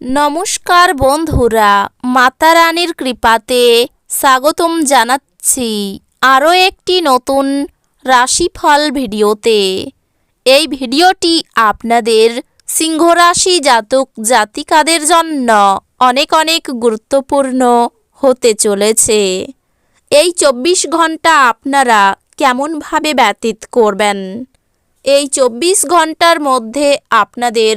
নমস্কার বন্ধুরা মাতা রানীর কৃপাতে স্বাগতম জানাচ্ছি আরও একটি নতুন রাশিফল ভিডিওতে। এই ভিডিওটি আপনাদের সিংহ রাশি জাতক জাতিকাদের জন্য অনেক অনেক গুরুত্বপূর্ণ হতে চলেছে। এই চব্বিশ ঘণ্টা আপনারা কেমনভাবে ব্যতীত করবেন? এই চব্বিশ ঘণ্টার মধ্যে আপনাদের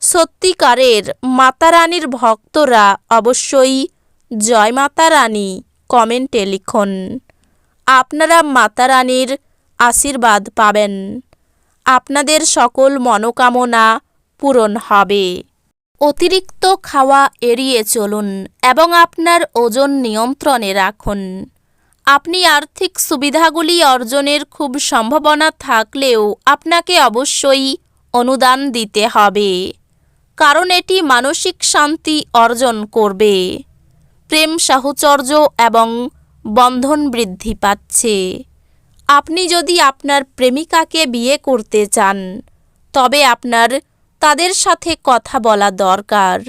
সত্যিকারের মাতারানীর ভক্তরা অবশ্যই জয় মাতা রানী কমেন্টে লিখুন। আপনারা মাতারানীর আশীর্বাদ পাবেন। আপনাদের সকল মনোকামনা পূরণ হবে। অতিরিক্ত খাওয়া এড়িয়ে চলুন এবং আপনার ওজন নিয়ন্ত্রণে রাখুন। আপনি আর্থিক সুবিধাগুলি অর্জনের খুব সম্ভাবনা থাকলেও আপনাকে অবশ্যই অনুদান দিতে হবে। কারণ এটি মানসিক শান্তি অর্জন করবে। প্রেম সাহচর্য এবং বন্ধন বৃদ্ধি পাচ্ছে। আপনি যদি আপনার প্রেমিকাকে বিয়ে করতে চান, তবে আপনার তাদের সাথে কথা বলা দরকার।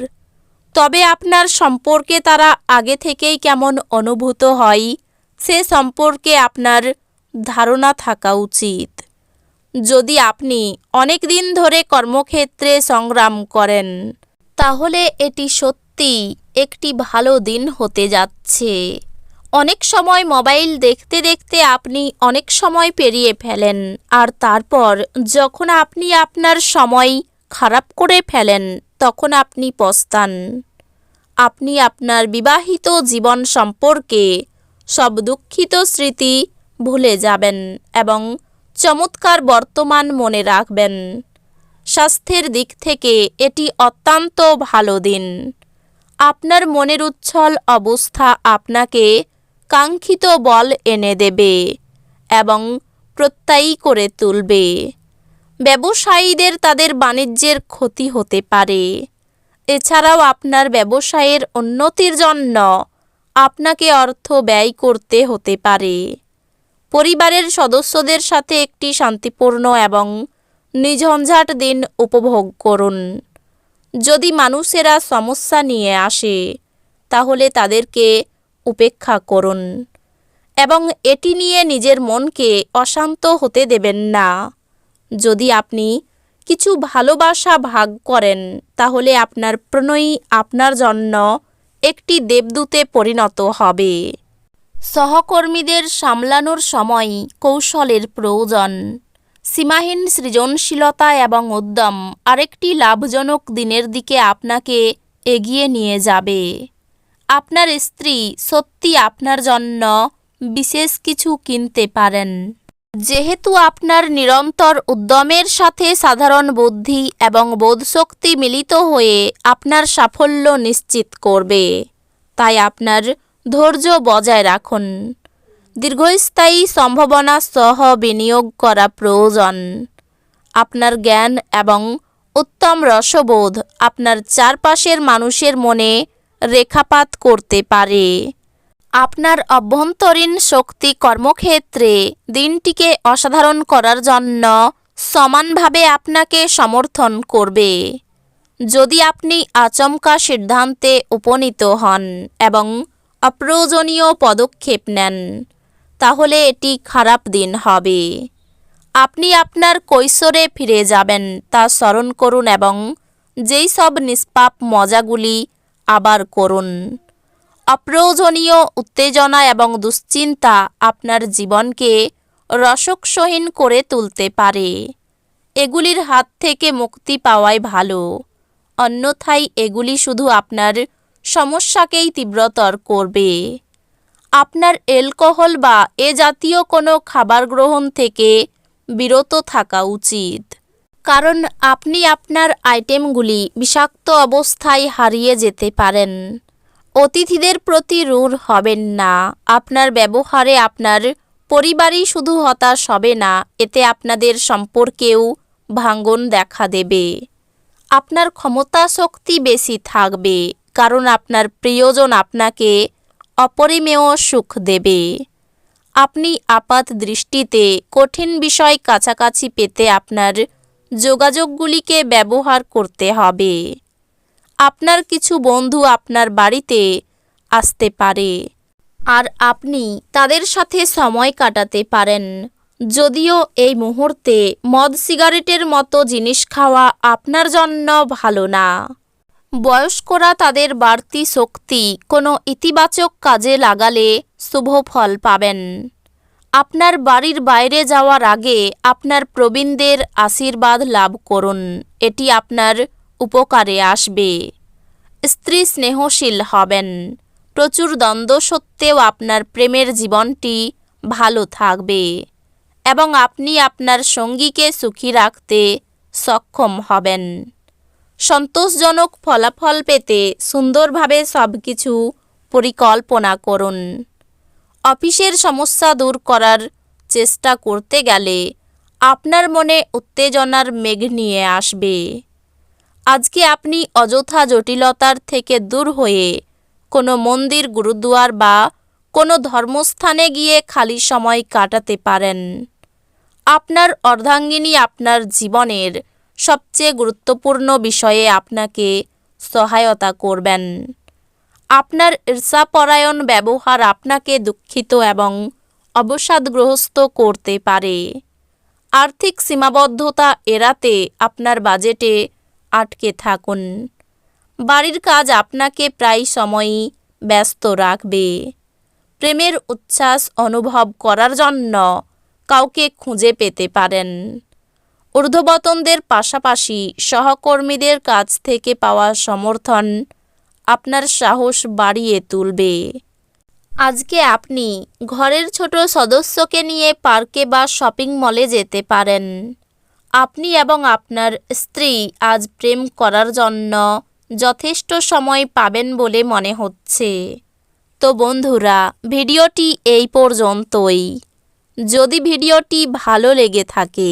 তবে আপনার সম্পর্কে তারা আগে থেকেই কেমন অনুভূত হয়, সে সম্পর্কে আপনার ধারণা থাকা উচিত। যদি আপনি অনেক দিন ধরে কর্মক্ষেত্রে সংগ্রাম করেন, তাহলে এটি সত্যি একটি ভালো দিন হতে যাচ্ছে। অনেক সময় মোবাইল দেখতে দেখতে আপনি অনেক সময় পেরিয়ে ফেলেন, আর তারপর যখন আপনি আপনার সময় খারাপ করে ফেলেন, তখন আপনি পস্তান। আপনি আপনার বিবাহিত জীবন সম্পর্কে সব দুঃখিত স্মৃতি ভুলে যাবেন এবং চমৎকার বর্তমান মনে রাখবেন। স্বাস্থ্যের দিক থেকে এটি অত্যন্ত ভালো দিন। আপনার মনের উচ্ছল অবস্থা আপনাকে কাঙ্ক্ষিত বল এনে দেবে এবং প্রত্যয়ী করে তুলবে। ব্যবসায়ীদের তাদের বাণিজ্যের ক্ষতি হতে পারে। এছাড়াও আপনার ব্যবসায়ের উন্নতির জন্য আপনাকে অর্থ ব্যয় করতে হতে পারে। পরিবারের সদস্যদের সাথে একটি শান্তিপূর্ণ এবং নিঝঞ্ঝাট দিন উপভোগ করুন। যদি মানুষেরা সমস্যা নিয়ে আসে, তাহলে তাদেরকে উপেক্ষা করুন এবং এটি নিয়ে নিজের মনকে অশান্ত হতে দেবেন না। যদি আপনি কিছু ভালোবাসা ভাগ করেন, তাহলে আপনার প্রণয়ী আপনার জন্য একটি দেবদূতে পরিণত হবে। সহকর্মীদের সামলানোর সময় কৌশলের প্রয়োজন। সীমাহীন সৃজনশীলতা এবং উদ্যম আরেকটি লাভজনক দিনের দিকে আপনাকে এগিয়ে নিয়ে যাবে। আপনার স্ত্রী সত্যি আপনার জন্য বিশেষ কিছু কিনতে পারেন। যেহেতু আপনার নিরন্তর উদ্যমের সাথে সাধারণ বুদ্ধি এবং বোধশক্তি মিলিত হয়ে আপনার সাফল্য নিশ্চিত করবে, তাই আপনার ধৈর্য বজায় রাখুন। দীর্ঘস্থায়ী সম্ভাবনা সহ বিনিয়োগ করা প্রয়োজন। আপনার জ্ঞান এবং উত্তম রসবোধ আপনার চারপাশের মানুষের মনে রেখাপাত করতে পারে। আপনার অভ্যন্তরীণ শক্তি কর্মক্ষেত্রে দিনটিকে অসাধারণ করার জন্য সমানভাবে আপনাকে সমর্থন করবে। যদি আপনি আচমকা সিদ্ধান্তে উপনীত হন এবং অপ্রয়োজনীয় পদক্ষেপ নেন। তাহলে এটি খারাপ দিন হবে। আপনি আপনার কৈশোরে ফিরে যাবেন, তা স্মরণ করুন এবং যেই সব নিষ্পাপ মজাগুলি আবার করুন। অপ্রয়োজনীয় উত্তেজনা এবং দুশ্চিন্তা আপনার জীবনকে রসকসহীন করে তুলতে পারে। এগুলির হাত থেকে মুক্তি পাওয়াই ভালো। অন্যথায় এগুলি শুধু আপনার সমস্যাকেই তীব্রতর করবে। আপনার অ্যালকোহল বা এ জাতীয় কোনো খাবার গ্রহণ থেকে বিরত থাকা উচিত। কারণ আপনি আপনার আইটেমগুলি বিষাক্ত অবস্থায় হারিয়ে যেতে পারেন। অতিথিদের প্রতি রূঢ় হবেন না। আপনার ব্যবহারে আপনার পরিবারই শুধু হতাশ হবে না, এতে আপনাদের সম্পর্কেও ভাঙ্গন দেখা দেবে। আপনার ক্ষমতা শক্তি বেশি থাকবে। কারণ আপনার প্রিয়জন আপনাকে অপরিমেয় সুখ দেবে। আপনি আপাত দৃষ্টিতে কঠিন বিষয় কাছাকাছি পেতে আপনার যোগাযোগগুলিকে ব্যবহার করতে হবে। আপনার কিছু বন্ধু আপনার বাড়িতে আসতে পারে আর আপনি তাদের সাথে সময় কাটাতে পারেন। যদিও এই মুহূর্তে মদ সিগারেটের মতো জিনিস খাওয়া আপনার জন্য ভালো না। বয়স্করা তাদের বাড়তি শক্তি কোনো ইতিবাচক কাজে লাগালে শুভ ফল পাবেন। আপনার বাড়ির বাইরে যাওয়ার আগে আপনার প্রবীণদের আশীর্বাদ লাভ করুন। এটি আপনার উপকারে আসবে। স্ত্রী স্নেহশীল হবেন। প্রচুর দ্বন্দ্ব সত্ত্বেও আপনার প্রেমের জীবনটি ভালো থাকবে এবং আপনি আপনার সঙ্গীকে সুখী রাখতে সক্ষম হবেন। সন্তোষজনক ফলাফল পেতে সুন্দরভাবে সব কিছু পরিকল্পনা করুন। অফিসের সমস্যা দূর করার চেষ্টা করতে গেলে আপনার মনে উত্তেজনার মেঘ নিয়ে আসবে। আজকে আপনি অযথা জটিলতার থেকে দূর হয়ে কোনো মন্দির, গুরুদুয়ার বা কোনো ধর্মস্থানে গিয়ে খালি সময় কাটাতে পারেন। আপনার অর্ধাঙ্গিনী আপনার জীবনের সবচেয়ে গুরুত্বপূর্ণ বিষয়ে আপনাকে সহায়তা করবেন। আপনার ঈর্ষাপরায়ণ ব্যবহার আপনাকে দুঃখিত এবং অবসাদগ্রস্ত করতে পারে। আর্থিক সীমাবদ্ধতা এড়াতে আপনার বাজেটে আটকে থাকুন। বাড়ির কাজ আপনাকে প্রায় সময়ই ব্যস্ত রাখবে। প্রেমের উচ্ছ্বাস অনুভব করার জন্য কাউকে খুঁজে পেতে পারেন। ঊর্ধ্ববতনদের পাশাপাশি সহকর্মীদের কাছ থেকে পাওয়া সমর্থন আপনার সাহস বাড়িয়ে তুলবে। আজকে আপনি ঘরের ছোট সদস্যকে নিয়ে পার্কে বা শপিং মলে যেতে পারেন। আপনি এবং আপনার স্ত্রী আজ প্রেম করার জন্য যথেষ্ট সময় পাবেন বলে মনে হচ্ছে। তো বন্ধুরা, ভিডিওটি এই পর্যন্তই। যদি ভিডিওটি ভালো লেগে থাকে